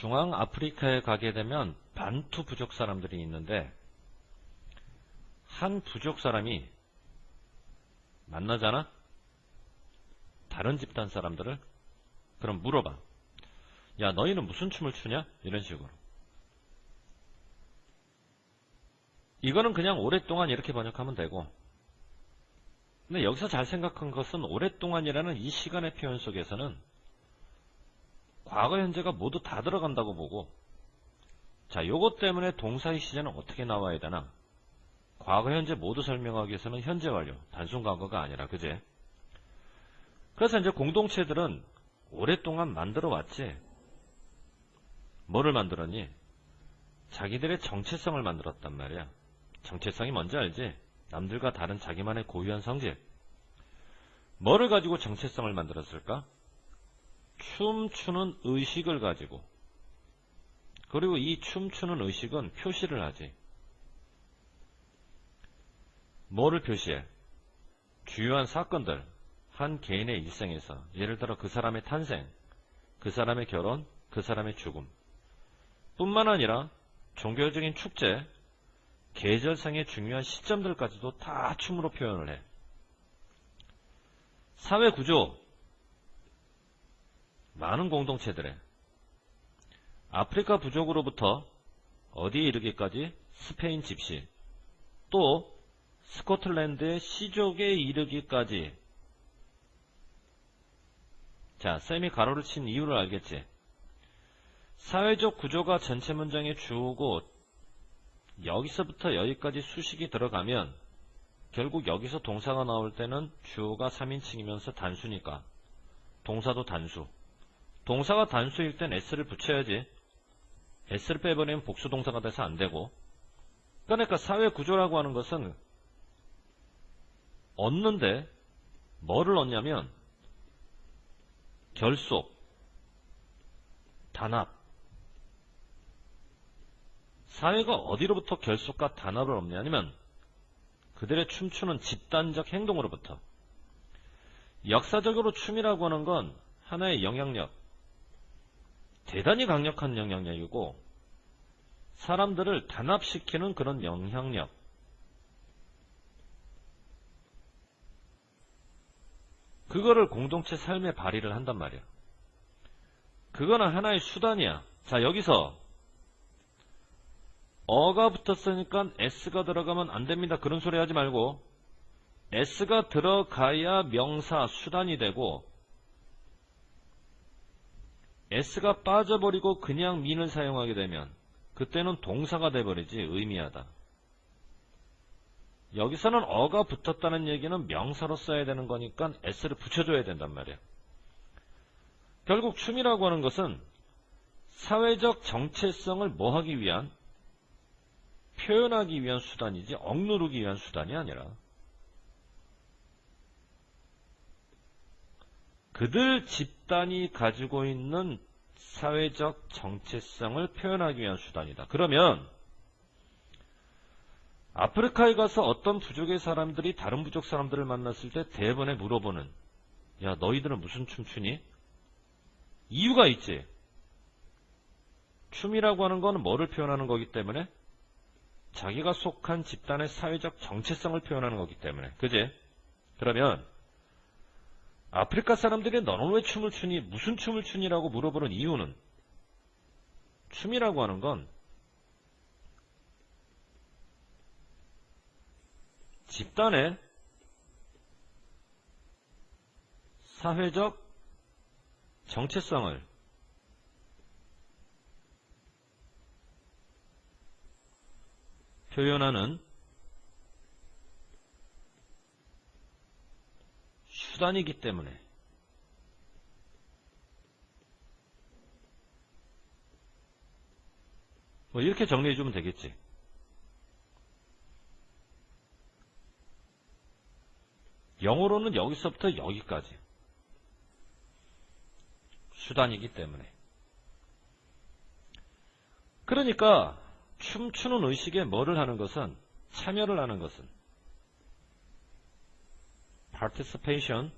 중앙 아프리카에 가게 되면 반투 부족 사람들이 있는데 한 부족 사람이 만나잖아? 다른 집단 사람들을? 그럼 물어봐. 야, 너희는 무슨 춤을 추냐? 이런 식으로. 이거는 그냥 오랫동안 이렇게 번역하면 되고, 근데 여기서 잘 생각한 것은 오랫동안이라는 이 시간의 표현 속에서는 과거, 현재가 모두 다 들어간다고 보고, 자, 요것 때문에 동사의 시제는 어떻게 나와야 되나? 과거, 현재 모두 설명하기 위해서는 현재 완료, 단순 과거가 아니라, 그제? 그래서 이제 공동체들은 오랫동안 만들어 왔지. 뭐를 만들었니? 자기들의 정체성을 만들었단 말이야. 정체성이 뭔지 알지? 남들과 다른 자기만의 고유한 성질. 뭐를 가지고 정체성을 만들었을까? 춤추는 의식을 가지고. 그리고 이 춤추는 의식은 표시를 하지. 뭐를 표시해? 주요한 사건들, 한 개인의 일생에서, 예를 들어 그 사람의 탄생, 그 사람의 결혼, 그 사람의 죽음. 뿐만 아니라 종교적인 축제, 계절상의 중요한 시점들까지도 다 춤으로 표현을 해. 사회 구조, 많은 공동체들의 아프리카 부족으로부터 어디에 이르기까지 스페인 집시, 또 스코틀랜드의 시족에 이르기까지. 자, 쌤이 가로를 친 이유를 알겠지? 사회적 구조가 전체 문장의 주어고 여기서부터 여기까지 수식이 들어가면 결국 여기서 동사가 나올 때는 주어가 3인칭이면서 단수니까. 동사도 단수 동사가 단수일 땐 s를 붙여야지. S를 빼버리면 복수 동사가 돼서 안 되고. 그러니까 사회 구조라고 하는 것은 얻는데 뭐를 얻냐면 결속, 단합. 사회가 어디로부터 결속과 단합을 얻냐면 그들의 춤추는 집단적 행동으로부터. 역사적으로 춤이라고 하는 건 하나의 영향력 대단히 강력한 영향력이고 사람들을 단합시키는 그런 영향력 그거를 공동체 삶에 발휘를 한단 말이야. 그거는 하나의 수단이야. 자, 여기서 어가 붙었으니까 s가 들어가면 안 됩니다. 그런 소리 하지 말고 s가 들어가야 명사 수단이 되고 s가 빠져버리고 그냥 민을 사용하게 되면 그때는 동사가 돼버리지 의미하다. 여기서는 어가 붙었다는 얘기는 명사로 써야 되는 거니까 s를 붙여줘야 된단 말이야. 결국 춤이라고 하는 것은 사회적 정체성을 뭐하기 위한 표현하기 위한 수단이지 억누르기 위한 수단이 아니라 그들 집단이 가지고 있는 사회적 정체성을 표현하기 위한 수단이다. 그러면 아프리카에 가서 어떤 부족의 사람들이 다른 부족 사람들을 만났을 때 대번에 물어보는 야 너희들은 무슨 춤추니? 이유가 있지. 춤이라고 하는 건 뭐를 표현하는 거기 때문에 자기가 속한 집단의 사회적 정체성을 표현하는 거기 때문에 그지? 그러면 아프리카 사람들이 너는 왜 춤을 추니? 무슨 춤을 추니라고 물어보는 이유는 춤이라고 하는 건 집단의 사회적 정체성을 표현하는 수단이기 때문에. 뭐 이렇게 정리해 주면 되겠지. 영어로는 여기서부터 여기까지. 수단이기 때문에. 그러니까 춤추는 의식에 뭐를 하는 것은 참여를 하는 것은 participation.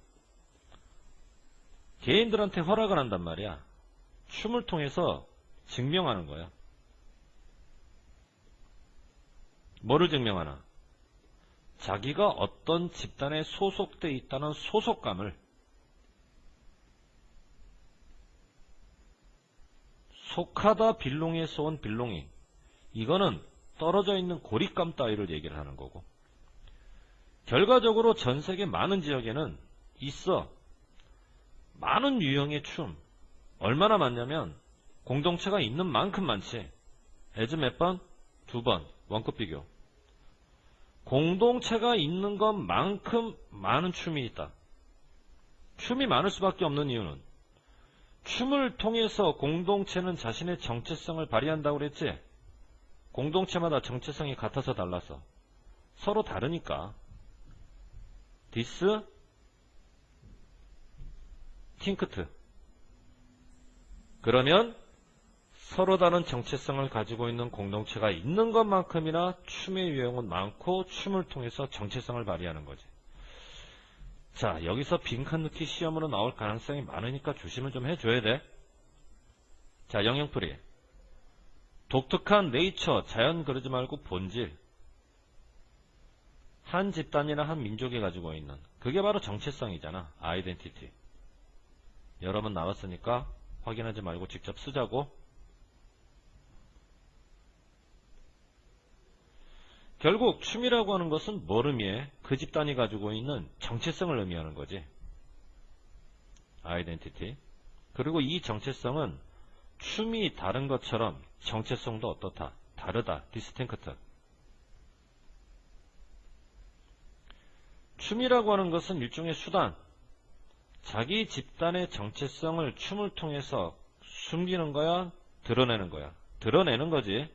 개인들한테 허락을 한단 말이야. 춤을 통해서 증명하는 거야. 뭐를 증명하나? 자기가 어떤 집단에 소속돼 있다는 소속감을. 속하다 빌롱에서 온 빌롱이. 이거는 떨어져 있는 고립감 따위를 얘기를 하는 거고 결과적으로 전 세계 많은 지역에는 있어 많은 유형의 춤 얼마나 많냐면 공동체가 있는 만큼 많지 에즈 몇 번? 두 번 원급 비교 공동체가 있는 것만큼 많은 춤이 있다 춤이 많을 수밖에 없는 이유는 춤을 통해서 공동체는 자신의 정체성을 발휘한다고 그랬지? 공동체마다 정체성이 같아서 달라서. 서로 다르니까. 디스, 팅크트. 그러면 서로 다른 정체성을 가지고 있는 공동체가 있는 것만큼이나 춤의 유형은 많고 춤을 통해서 정체성을 발휘하는 거지. 자, 여기서 빈칸 넣기 시험으로 나올 가능성이 많으니까 조심을 좀 해줘야 돼. 자, 영영풀이. 독특한 네이처, 자연 그러지 말고 본질. 한 집단이나 한 민족이 가지고 있는. 그게 바로 정체성이잖아. 아이덴티티. 여러분 나왔으니까 확인하지 말고 직접 쓰자고. 결국 춤이라고 하는 것은 뭘 의미해? 그 집단이 가지고 있는 정체성을 의미하는 거지. 아이덴티티. 그리고 이 정체성은 춤이 다른 것처럼 정체성도 어떻다? 다르다. 디스탱크트. 춤이라고 하는 것은 일종의 수단. 자기 집단의 정체성을 춤을 통해서 숨기는 거야? 드러내는 거야? 드러내는 거지.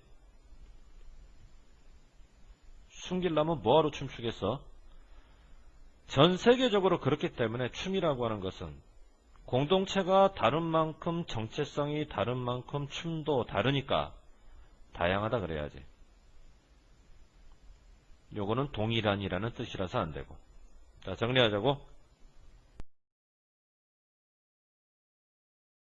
숨기려면 뭐하러 춤추겠어? 전 세계적으로 그렇기 때문에 춤이라고 하는 것은 공동체가 다른 만큼 정체성이 다른 만큼 춤도 다르니까 다양하다 그래야지. 요거는 동일한이라는 뜻이라서 안 되고. 자, 정리하자고.